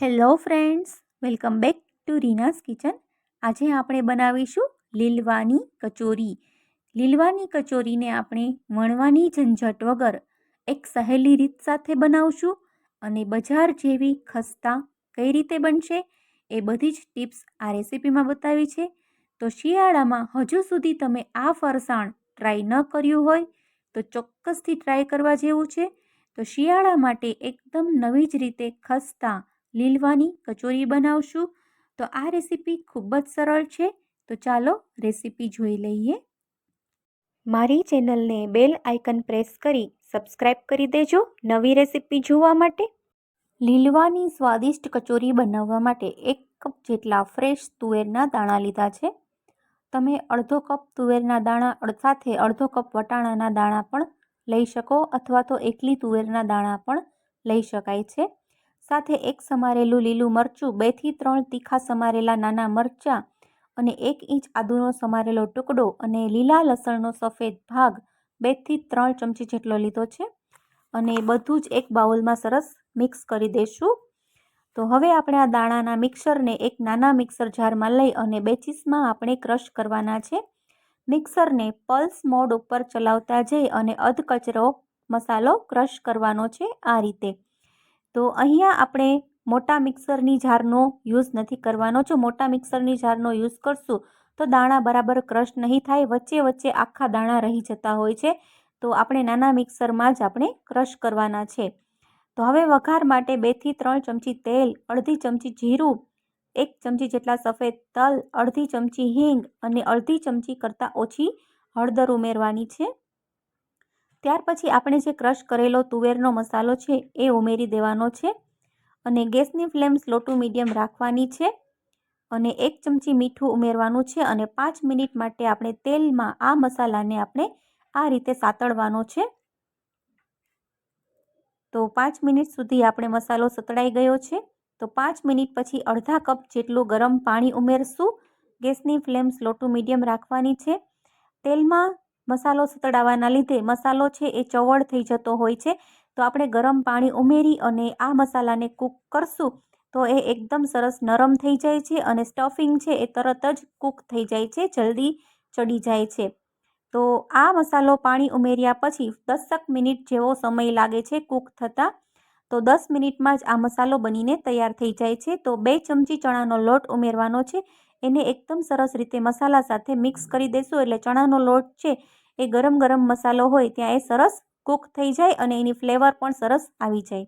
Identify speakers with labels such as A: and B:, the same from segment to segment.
A: Hello friends welcome back to Reena's kitchen આજે આપણે બનાવીશું લીલવાની કચોરી. લીલવાની કચોરીને આપણે વણવાની ઝંઝટ વગર એક સહેલી રીત સાથે બનાવશું અને બજાર જેવી ખસ્તા કઈ રીતે બનશે એ બધી જ ટિપ્સ આ રેસીપીમાં બતાવી છે. તો શિયાળામાં હજુ સુધી તમે આ ફરસાણ ટ્રાય ન કર્યું હોય તો ચોક્કસથી ટ્રાય કરવા જેવું છે. તો શિયાળા માટે એકદમ નવી જ રીતે ખસ્તા લીલવાની કચોરી બનાવશું. તો આ રેસીપી ખૂબ જ સરળ છે. તો ચાલો રેસીપી જોઈ લઈએ. મારી ચેનલને બેલ આઇકન પ્રેસ કરી સબસ્ક્રાઇબ કરી દેજો નવી રેસીપી જોવા માટે. લીલવાની સ્વાદિષ્ટ કચોરી બનાવવા માટે એક કપ જેટલા ફ્રેશ તુવેરના દાણા લીધા છે. તમે અડધો કપ તુવેરના દાણા સાથે અડધો કપ વટાણાના દાણા પણ લઈ શકો અથવા તો એકલી તુવેરના દાણા પણ લઈ શકાય છે. સાથે એક સમારેલું લીલું મરચું, બેથી ત્રણ તીખા સમારેલા નાના મરચાં અને એક ઇંચ આદુનો સમારેલો ટુકડો અને લીલા લસણનો સફેદ ભાગ બેથી ત્રણ ચમચી જેટલો લીધો છે. અને બધું જ એક બાઉલમાં સરસ મિક્સ કરી દઈશું તો હવે આપણે આ દાણાના મિક્સરને એક નાના મિક્સર જારમાં લઈ અને બેચીસમાં આપણે ક્રશ કરવાના છે. મિક્સરને પલ્સ મોડ ઉપર ચલાવતા જઈ અને અધકચરો મસાલો ક્રશ કરવાનો છે આ રીતે. તો અહીંયા આપણે મોટા મિક્સરની જારનો યુઝ નથી કરવાનો. જો મોટા મિક્સરની જારનો યુઝ કરશું, તો દાણા બરાબર ક્રશ નહીં થાય. વચ્ચે વચ્ચે આખા દાણા રહી જતા હોય છે. તો આપણે નાના મિક્સરમાં જ આપણે ક્રશ કરવાના છે. તો હવે વઘાર માટે બેથી ત્રણ ચમચી તેલ, અડધી ચમચી જીરું, એક ચમચી જેટલા સફેદ તલ, અડધી ચમચી હિંગ અને અડધી ચમચી કરતાં ઓછી હળદર ઉમેરવાની છે. ત્યાર પછી આપણે જે ક્રશ કરેલો તુવેરનો મસાલો છે, એ ઉમેરી દેવાનો છે અને ગેસની ફ્લેમ સ્લો ટુ મીડિયમ રાખવાની છે અને એક ચમચી મીઠું ઉમેરવાનું છે અને પાંચ મિનિટ માટે આપણે તેલમાં આ મસાલાને આપણે આ રીતે સાતળવાનો છે. તો પાંચ મિનિટ સુધી આપણે મસાલો સતળાઈ ગયો છે. તો પાંચ મિનિટ પછી અડધા કપ જેટલું ગરમ પાણી ઉમેરશું. ગેસની ફ્લેમ સ્લો ટુ મીડિયમ રાખવાની છે. તેલમાં મસાલો સતડાવવાના લીધે મસાલો છે એ ચવળ થઈ જતો હોય છે. તો આપણે ગરમ પાણી ઉમેરી અને આ મસાલાને કૂક કરશું તો એ એકદમ સરસ નરમ થઈ જાય છે અને સ્ટફિંગ છે એ તરત જ કૂક થઈ જાય છે, જલ્દી ચડી જાય છે. તો આ મસાલો પાણી ઉમેર્યા પછી દસક મિનિટ જેવો સમય લાગે છે કૂક થતાં. તો દસ મિનિટમાં જ આ મસાલો બનીને તૈયાર થઈ જાય છે. તો બે ચમચી ચણાનો લોટ ઉમેરવાનો છે. એને એકદમ સરસ રીતે મસાલા સાથે મિક્સ કરી દેશું એટલે ચણાનો લોટ છે એ ગરમ ગરમ મસાલો હોય ત્યાં એ સરસ કૂક થઈ જાય અને એની ફ્લેવર પણ સરસ આવી જાય.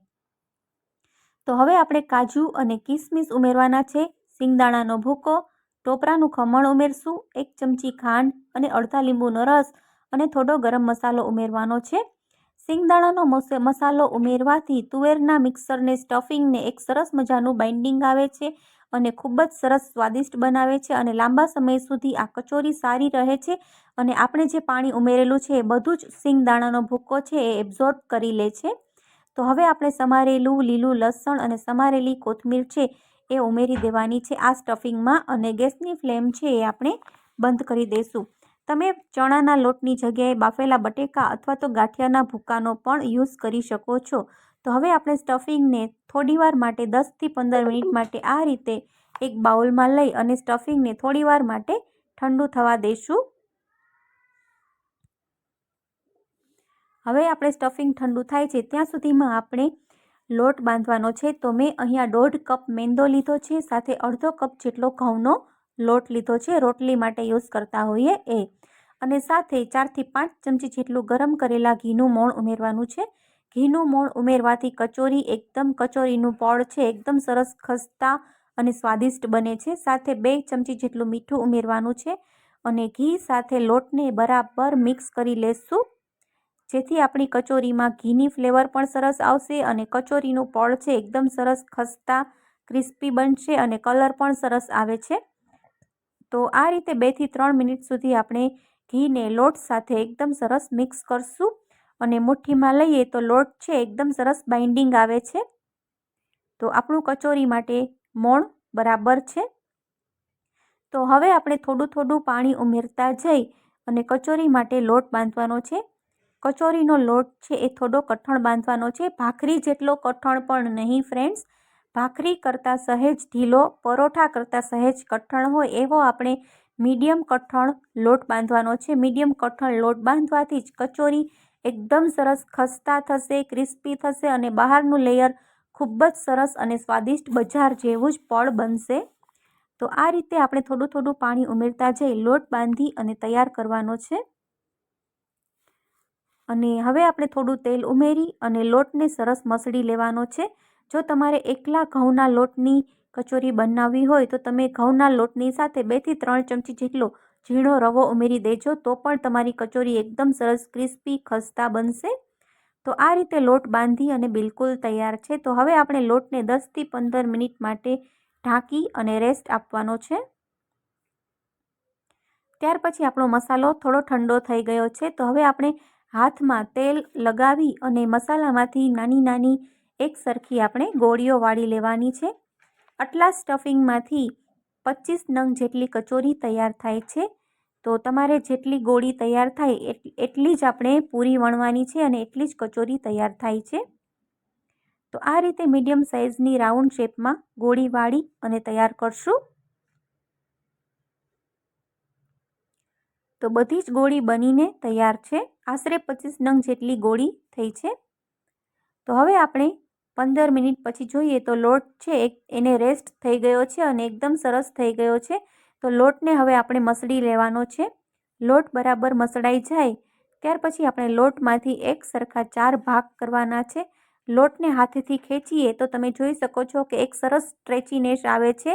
A: તો હવે આપણે કાજુ અને કિસમિસ ઉમેરવાના છે, સિંગદાણાનો ભૂકો, ટોપરાનું ખમણ ઉમેરશું, એક ચમચી ખાંડ અને અડધા લીંબુનો રસ અને થોડો ગરમ મસાલો ઉમેરવાનો છે. સિંગદાણાનો મસાલો ઉમેરવાથી તુવેરના મિક્સરને સ્ટફિંગને એક સરસ મજાનું બાઇન્ડિંગ આવે છે અને ખૂબ જ સરસ સ્વાદિષ્ટ બનાવે છે અને લાંબા સમય સુધી આ કચોરી સારી રહે છે અને આપણે જે પાણી ઉમેરેલું છે એ બધું જ સિંગદાણાનો ભૂક્કો છે એ એબ્ઝોર્બ કરી લે છે. તો હવે આપણે સમારેલું લીલું લસણ અને સમારેલી કોથમીર છે એ ઉમેરી દેવાની છે આ સ્ટફિંગમાં અને ગેસની ફ્લેમ છે એ આપણે બંધ કરી દઈશું તમે ચણાના લોટની જગ્યાએ બાફેલા બટેકા અથવા તો ગાંઠિયાના ભૂકાનો પણ યુઝ કરી શકો છો. તો હવે આપણે સ્ટફિંગને થોડીવાર માટે દસથી પંદર મિનિટ માટે આ રીતે એક બાઉલમાં લઈ અને સ્ટફિંગને થોડીવાર માટે ઠંડુ થવા દઈશું હવે આપણે સ્ટફિંગ ઠંડુ થાય છે ત્યાં સુધીમાં આપણે લોટ બાંધવાનો છે તો મેં અહીંયા દોઢ કપ મેંદો લીધો છે, સાથે અડધો કપ જેટલો ઘઉંનો લોટ લીધો છે, રોટલી માટે યુઝ કરતા હોઈએ એ. અને સાથે ચારથી પાંચ ચમચી જેટલું ગરમ કરેલા ઘીનું મોણ ઉમેરવાનું છે. ઘીનું મોણ ઉમેરવાથી કચોરી એકદમ કચોરીનું પળ છે, એકદમ સરસ ખસ્તા અને સ્વાદિષ્ટ બને છે. સાથે બે ચમચી જેટલું મીઠું ઉમેરવાનું છે અને ઘી સાથે લોટને બરાબર મિક્સ કરી લેશું. જેથી આપણી કચોરીમાં ઘીની ફ્લેવર પણ સરસ આવશે અને કચોરીનું પળ છે, એકદમ સરસ ખસ્તા, ક્રિસ્પી બનશે અને કલર પણ સરસ આવે છે. તો આ રીતે બેથી ત્રણ મિનિટ સુધી આપણે ઘીને લોટ સાથે એકદમ સરસ મિક્સ કરશું. અને મુઠ્ઠીમાં લઈએ તો લોટ છે, એકદમ સરસ બાઇન્ડિંગ આવે છે. તો આપણું કચોરી માટે મોણ બરાબર છે. તો હવે આપણે થોડું થોડું પાણી ઉમેરતા જઈ અને કચોરી માટે લોટ બાંધવાનો છે. કચોરીનો લોટ છે એ થોડો કઠણ બાંધવાનો છે. ભાખરી જેટલો કઠણ પણ નહીં ફ્રેન્ડ્સ ભાખરી કરતાં સહેજ ઢીલો, પરોઠા કરતાં સહેજ કઠણ હોય એવો આપણે મીડિયમ કઠણ લોટ બાંધવાનો છે. મીડિયમ કઠણ લોટ બાંધવાથી જ કચોરી એકદમ સરસ ખસ્તા થશે, ક્રિસ્પી થશે અને બહારનું લેયર ખૂબ જ સરસ અને સ્વાદિષ્ટ બજાર જેવું જ પળ બનશે. તો આ રીતે આપણે થોડું થોડું પાણી ઉમેરતા જઈ લોટ બાંધી અને તૈયાર કરવાનો છે. અને હવે આપણે થોડું તેલ ઉમેરી અને લોટને સરસ મસળી લેવાનો છે. જો તમારે એકલા ઘઉંના લોટની કચોરી બનાવવી હોય તો તમે ઘઉંના લોટની સાથે બેથી ત્રણ ચમચી જેટલો ઝીણો રવો ઉમેરી દેજો, તો પણ તમારી કચોરી એકદમ સરસ ક્રિસ્પી ખસ્તા બનશે. તો આ રીતે લોટ બાંધી અને બિલકુલ તૈયાર છે. તો હવે આપણે લોટને દસથી પંદર મિનિટ માટે ઢાંકી અને રેસ્ટ આપવાનો છે. ત્યાર પછી આપણો મસાલો થોડો ઠંડો થઈ ગયો છે. તો હવે આપણે હાથમાં તેલ લગાવી અને મસાલામાંથી નાની નાની એક સરખી આપણે ગોળીઓ વાળી લેવાની છે. આટલા સ્ટફિંગમાંથી પચીસ નંગ જેટલી કચોરી તૈયાર થાય છે. તો તમારે જેટલી ગોળી તૈયાર થાય એટલી જ આપણે પૂરી વણવાની છે અને એટલી જ કચોરી તૈયાર થાય છે. તો આ રીતે મીડિયમ સાઇઝની રાઉન્ડ શેપમાં ગોળી વાળી અને તૈયાર કરશું. તો બધી જ ગોળી બનીને તૈયાર છે. આશરે પચીસ નંગ જેટલી ગોળી થઈ છે. તો હવે આપણે પંદર મિનિટ પછી જોઈએ તો લોટ છે એને રેસ્ટ થઈ ગયો છે અને એકદમ સરસ થઈ ગયો છે. તો લોટને હવે આપણે મસળી લેવાનો છે. લોટ બરાબર મસળાઈ જાય, ત્યાર પછી આપણે લોટમાંથી એક સરખા ચાર ભાગ કરવાના છે. લોટને હાથેથી ખેંચીએ તો તમે જોઈ શકો છો કે એક સરસ સ્ટ્રેચીનેસ આવે છે,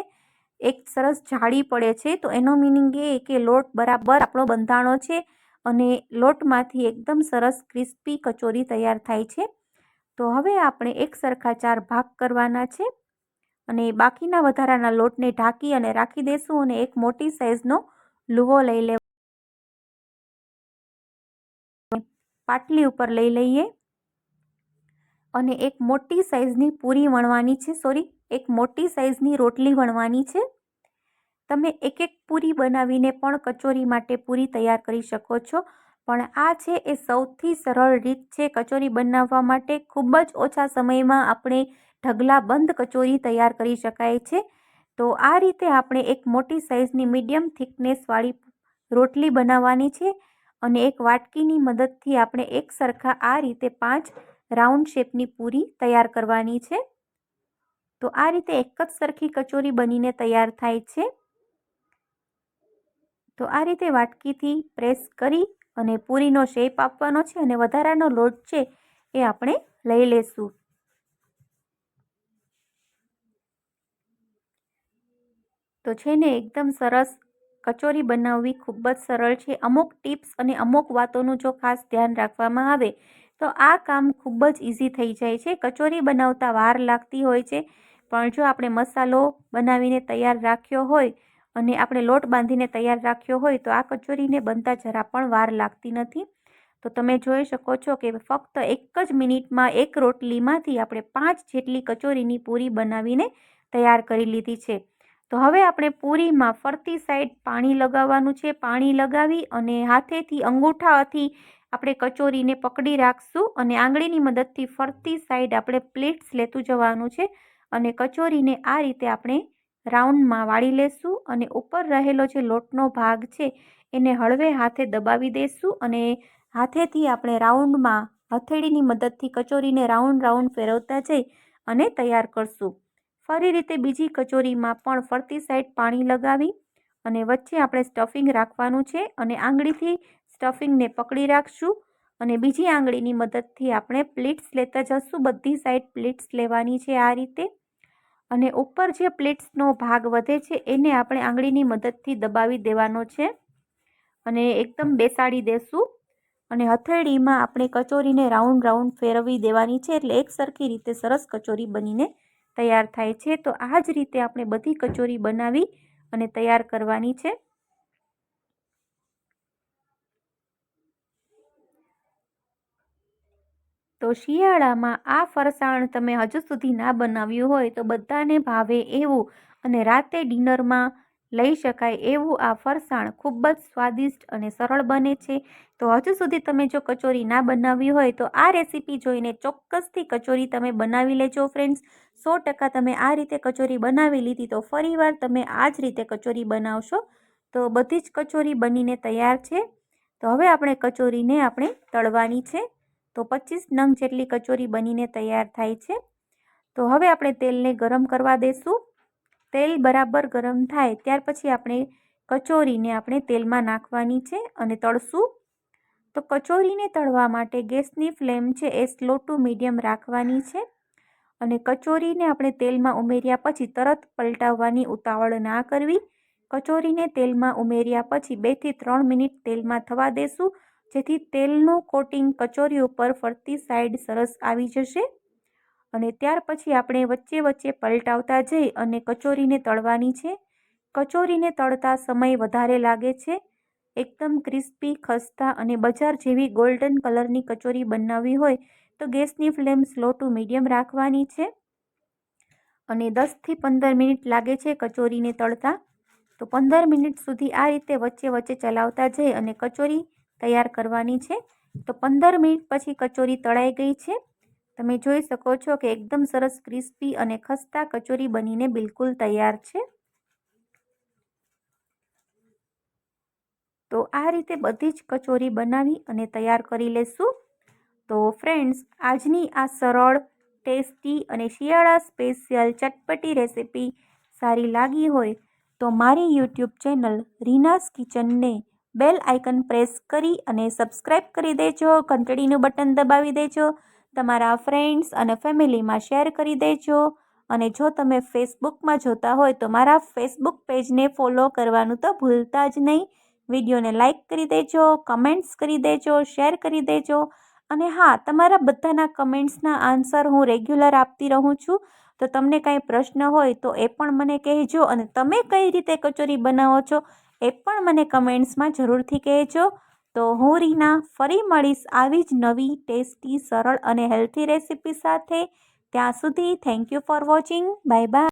A: એક સરસ જાળી પડે છે. તો એનો મિનિંગ એ કે લોટ બરાબર આપણો બંધાણો છે અને લોટમાંથી એકદમ સરસ ક્રિસ્પી કચોરી તૈયાર થાય છે. તો હવે આપણે એક સરખા ચાર ભાગ કરવાના છે અને બાકીના વધારાના લોટને ઢાંકી અને રાખી દેશું અને એક મોટી સાઇઝનો લુવો લઈ લે પાટલી ઉપર લઈ લઈએ. અને એક મોટી સાઇઝની પૂરી વણવાની છે સોરી એક મોટી સાઇઝની રોટલી વણવાની છે. તમે એક એક પૂરી બનાવીને પણ કચોરી માટે પૂરી તૈયાર કરી શકો છો. પણ આ છે એ સૌથી સરળ રીત છે કચોરી બનાવવા માટે. ખૂબ જ ઓછા સમયમાં આપણે ઢગલા બંધ કચોરી તૈયાર કરી શકાય છે. તો આ રીતે આપણે એક મોટી સાઇઝની મીડિયમ થિકનેસવાળી રોટલી બનાવવાની છે અને એક વાટકીની મદદથી આપણે એક સરખા આ રીતે પાંચ રાઉન્ડ શેપની પૂરી તૈયાર કરવાની છે. તો આ રીતે એક જ સરખી કચોરી બનીને તૈયાર થાય છે. તો આ રીતે વાટકીથી પ્રેસ કરી અને પૂરીનો શેપ આપવાનો છે અને વધારાનો લોટ છે એ આપણે લઈ લેશું. તો છે ને એકદમ સરસ કચોરી બનાવવી ખૂબ જ સરળ છે. અમુક ટિપ્સ અને અમુક વાતોનું જો ખાસ ધ્યાન રાખવામાં આવે, તો આ કામ ખૂબ જ ઇઝી થઈ જાય છે. કચોરી બનાવતા વાર લાગતી હોય છે, પણ જો આપણે મસાલો બનાવીને તૈયાર રાખ્યો હોય અને આપણે લોટ બાંધીને તૈયાર રાખ્યો હોય તો આ કચોરીને બનતા જરા પણ વાર લાગતી નથી. તો તમે જોઈ શકો છો કે ફક્ત એક જ મિનિટમાં એક રોટલીમાંથી આપણે પાંચ જેટલી કચોરીની પૂરી બનાવીને તૈયાર કરી લીધી છે. તો હવે આપણે પૂરીમાં ફરતી સાઈડ પાણી લગાવવાનું છે. પાણી લગાવી અને હાથેથી અંગૂઠાથી આપણે કચોરીને પકડી રાખશું અને આંગળીની મદદથી ફરતી સાઈડ આપણે પ્લેટ્સ લેતું જવાનું છે અને કચોરીને આ રીતે આપણે રાઉન્ડમાં વાળી લેશું અને ઉપર રહેલો જે લોટનો ભાગ છે, એને હળવે હાથે દબાવી દઈશું અને હાથેથી આપણે રાઉન્ડમાં હથેળીની મદદથી કચોરીને રાઉન્ડ રાઉન્ડ ફેરવતા જઈ અને તૈયાર કરશું. ફરી રીતે બીજી કચોરીમાં પણ ફરતી સાઈડ પાણી લગાવી અને વચ્ચે આપણે સ્ટફિંગ રાખવાનું છે અને આંગળીથી સ્ટફિંગને પકડી રાખશું અને બીજી આંગળીની મદદથી આપણે પ્લેટ્સ લેતા જશું. બધી સાઈડ પ્લેટ્સ લેવાની છે આ રીતે. અને ઉપર જે પ્લેટ્સનો ભાગ વધે છે, એને આપણે આંગળીની મદદથી દબાવી દેવાનો છે. અને એકદમ બેસાડી દેશું. અને હથેળીમાં આપણે કચોરીને રાઉન્ડ રાઉન્ડ ફેરવી દેવાની છે, એટલે એક સરખી રીતે સરસ કચોરી બનીને તૈયાર થાય છે. તો આ જ રીતે આપણે બધી કચોરી બનાવી અને તૈયાર કરવાની છે. તો શિયાળામાં આ ફરસાણ તમે હજુ સુધી ના બનાવ્યું હોય તો બધાને ભાવે એવું અને રાતે ડિનરમાં લઈ શકાય એવું આ ફરસાણ ખૂબ જ સ્વાદિષ્ટ અને સરળ બને છે. તો હજુ સુધી તમે જો કચોરી ના બનાવી હોય તો આ રેસીપી જોઈને ચોક્કસથી કચોરી તમે બનાવી લેજો ફ્રેન્ડ્સ. સો ટકા તમે આ રીતે કચોરી બનાવી લીધી તો ફરીવાર તમે આ જ રીતે કચોરી બનાવશો. તો બધી જ કચોરી બનીને તૈયાર છે. તો હવે આપણે કચોરીને આપણે તળવાની છે. તો પચીસ નંગ જેટલી કચોરી બનીને તૈયાર થાય છે. તો હવે આપણે તેલને ગરમ કરવા દેશું. તેલ બરાબર ગરમ થાય ત્યાર પછી આપણે કચોરીને આપણે તેલમાં નાખવાની છે અને તળશું. તો કચોરીને તળવા માટે ગેસની ફ્લેમ છે એ સ્લો ટુ મીડિયમ રાખવાની છે અને કચોરીને આપણે તેલમાં ઉમેર્યા પછી તરત પલટાવવાની ઉતાવળ ના કરવી. કચોરીને તેલમાં ઉમેર્યા પછી બેથી ત્રણ મિનિટ તેલમાં થવા દેશું. જેથી તેલનું કોટિંગ કચોરી ઉપર ફરતી સાઈડ સરસ આવી જશે. અને ત્યાર પછી આપણે વચ્ચે વચ્ચે પલટાવતા જઈ અને કચોરીને તળવાની છે. કચોરીને તળતા સમય વધારે લાગે છે. એકદમ ક્રિસ્પી, ખસ્તા અને બજાર જેવી ગોલ્ડન કલરની કચોરી બનાવવી હોય તો ગેસની ફ્લેમ સ્લો ટુ મીડિયમ રાખવાની છે. અને દસથી પંદર મિનિટ લાગે છે કચોરીને તળતા. તો પંદર મિનિટ સુધી આ રીતે વચ્ચે વચ્ચે ચલાવતા જઈ અને કચોરી તૈયાર કરવાની છે. તો પંદર મિનિટ પછી કચોરી તળાઈ ગઈ છે. તમે જોઈ શકો છો કે એકદમ સરસ ક્રિસ્પી અને ખસ્તા કચોરી બનીને બિલકુલ તૈયાર છે. તો આ રીતે બધી જ કચોરી બનાવી અને તૈયાર કરી લેશું. તો ફ્રેન્ડ્સ, આજની આ સરળ, ટેસ્ટી અને શિયાળા સ્પેશિયલ ચટપટી રેસીપી સારી લાગી હોય તો મારી યુટ્યુબ ચેનલ રીનાસ કિચનને બેલ આઇકન પ્રેસ કરી અને સબસ્ક્રાઈબ કરી દેજો. ઘંટડીનું બટન દબાવી દેજો. તમારા ફ્રેન્ડ્સ અને ફેમિલીમાં શેર કરી દેજો. અને જો તમે ફેસબુકમાં જોતા હોય તો મારા ફેસબુક પેજને ફોલો કરવાનું તો ભૂલતા જ નહીં. વિડીયોને લાઇક કરી દેજો, કમેન્ટ્સ કરી દેજો, શેર કરી દેજો. અને હા, તમારા બધાના કમેન્ટ્સના આન્સર હું રેગ્યુલર આપતી રહું છું. તો તમને કાંઈ પ્રશ્ન હોય તો એ પણ મને કહેજો અને તમે કઈ રીતે કચોરી બનાવો છો એ પણ મને કમેન્ટ્સમાં જરૂરથી કહેજો. તો હું રીના ફરી મળીશ આવી જ નવી ટેસ્ટી, સરળ અને હેલ્ધી રેસીપી સાથે. ત્યાં સુધી thank you for watching bye bye